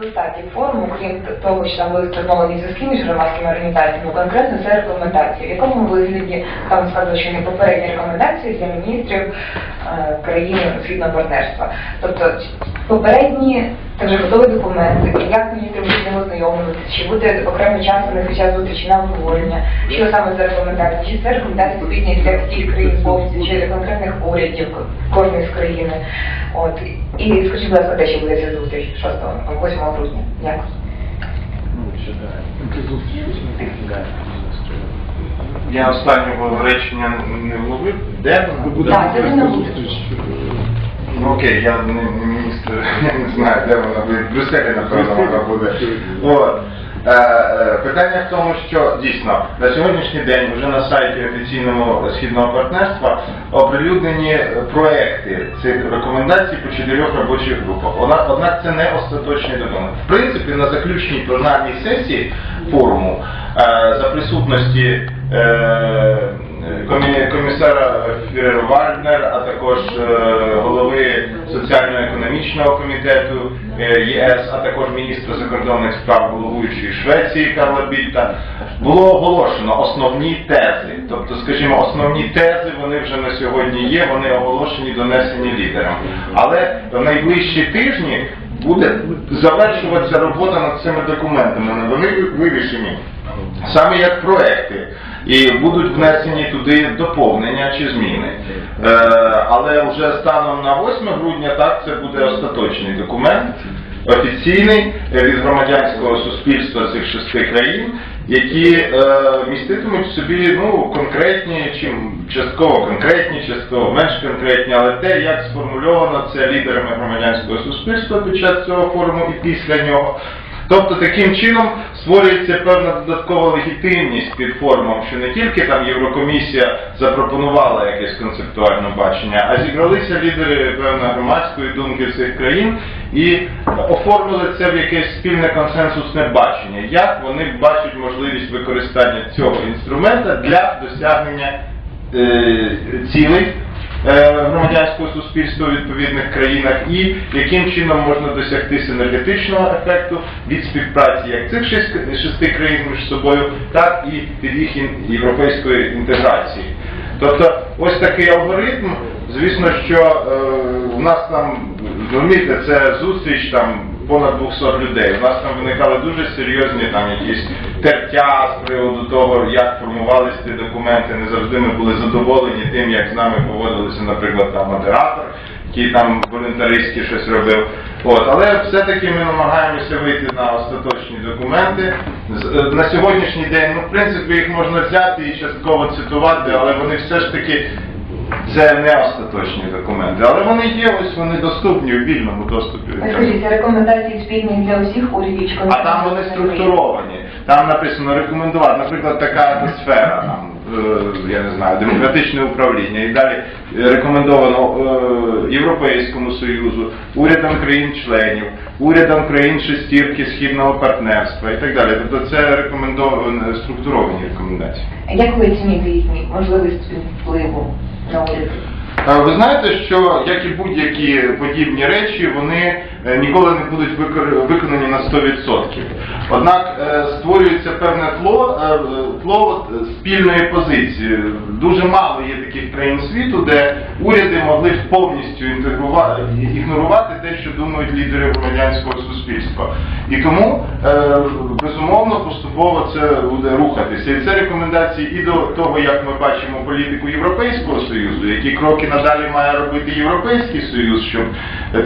результатів форуму, крім того, що там були встановлені зв'язки між громадськими організаціями, конкретно це рекомендації, в якому вигляді там сказали, що не попередні рекомендації для міністрів е, країн східного партнерства. Тобто попередні вже готові документи, як міністри будуть з ними ознайомлюватися, чи буде окремий час у них час зустрічі на обговорення, що саме за рекомендації, чи це рекомендації спільні для всіх країн повністю, чи для конкретних урядів кожної з країни. От і скажіть, будь ласка, де ще буде ця зустріч 6 8 грудня? Дякую. Я останнього речення не вловив. Де вона? Так, де зустріч. Ну окей, я не, не міністр, я не знаю, де вона буде. В Брюсселі, напевно, вона буде. От. Е, е, Питання в тому, що дійсно на сьогоднішній день вже на сайті офіційного східного партнерства оприлюднені проекти цих рекомендацій по чотирьох робочих групах. Однак, це не остаточний документ. В принципі, на заключній пленарній сесії форуму е, за присутності комі- комісара Фюрер Вальднер, а також е, голови соціально-економічного комітету е, ЄС, а також міністра закордонних справ головуючої Швеції Карла Бітта, було оголошено основні тези. Тобто, скажімо, основні тези вони вже на сьогодні є, вони оголошені, донесені лідерам. Але в найближчі тижні буде завершуватися робота над цими документами. Вони вирішені саме як проекти, і будуть внесені туди доповнення чи зміни. Е, але вже станом на 8 грудня так це буде остаточний документ, офіційний е, від громадянського суспільства цих шести країн, які е, міститимуть в собі ну, конкретні, чим частково конкретні, частково менш конкретні, але те, як сформульовано це лідерами громадянського суспільства під час цього форуму і після нього. Тобто таким чином створюється певна додаткова легітимність під форумом, що не тільки там Єврокомісія запропонувала якесь концептуальне бачення, а зібралися лідери певно громадської думки цих країн і оформили це в якесь спільне консенсусне бачення, як вони бачать можливість використання цього інструмента для досягнення е, цілей громадянського суспільства у відповідних країнах і яким чином можна досягти синергетичного ефекту від співпраці як цих шести, шести країн між собою, так і від їх європейської інтеграції. Тобто ось такий алгоритм, звісно, що е, у нас там, розумієте, це зустріч там понад 200 людей. У нас там виникали дуже серйозні там якісь тертя з приводу того, як формувалися ці документи. Не завжди ми були задоволені тим, як з нами поводилися, наприклад, там модератор, який там волюнтаристськи щось робив. От, але все-таки ми намагаємося вийти на остаточні документи. Е, На сьогоднішній день, ну, в принципі, їх можна взяти і частково цитувати, але вони все ж таки це не остаточні документи. Але вони є, ось вони доступні у вільному доступі. Скажіть, рекомендації спільні для усіх урядів? річку А там вони структуровані. Там написано рекомендувати, наприклад, така е, я не знаю, демократичне управління. І далі е, рекомендовано е, Європейському Союзу, урядам країн-членів, урядам країн шестірки східного партнерства і так далі. Тобто це рекомендовані структуровані рекомендації. Як ви оцінюєте їхні можливість впливу на уряд? Ви знаєте, що як і будь-які подібні речі, вони е, ніколи не будуть виконані на 100%. Однак е, створюється певне тло, е, тло спільної позиції. Дуже мало є таких країн світу, де уряди могли повністю ігнорувати те, що думають лідери громадянського суспільства. І тому, безумовно, поступово це буде рухатися. І це рекомендації і до того, як ми бачимо політику Європейського Союзу, які кроки надалі має робити Європейський Союз, щоб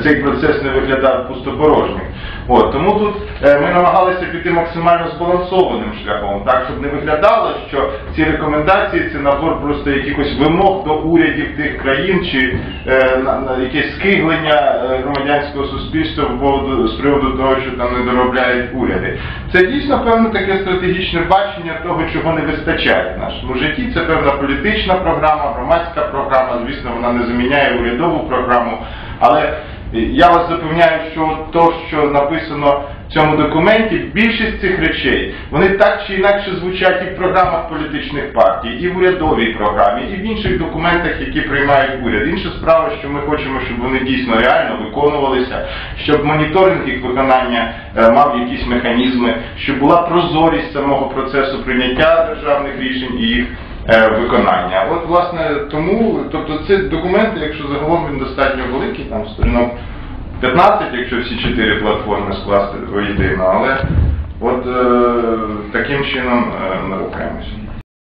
цей процес не виглядав пустопорожнім. От тому тут е, ми намагалися піти максимально збалансованим шляхом, так щоб не виглядало, що ці рекомендації це набор просто якихось вимог до урядів тих країн чи е, на, на якесь скиглення е, громадянського суспільства в поводу- з приводу того, що там не доробляють уряди. Це дійсно певне таке стратегічне бачення того, чого не вистачає в нашому житті. Це певна політична програма, громадська програма. Звісно, вона не заміняє урядову програму, але я вас запевняю, що то, що написано в цьому документі, більшість цих речей, вони так чи інакше звучать і в програмах політичних партій, і в урядовій програмі, і в інших документах, які приймають уряд. Інша справа, що ми хочемо, щоб вони дійсно реально виконувалися, щоб моніторинг їх виконання е, мав якісь механізми, щоб була прозорість самого процесу прийняття державних рішень і їх виконання. От, власне, тому, тобто це документи, якщо загалом він достатньо великий, там сторінок 15, якщо всі чотири платформи скласти воєдино, але от е, таким чином е, ми рухаємося.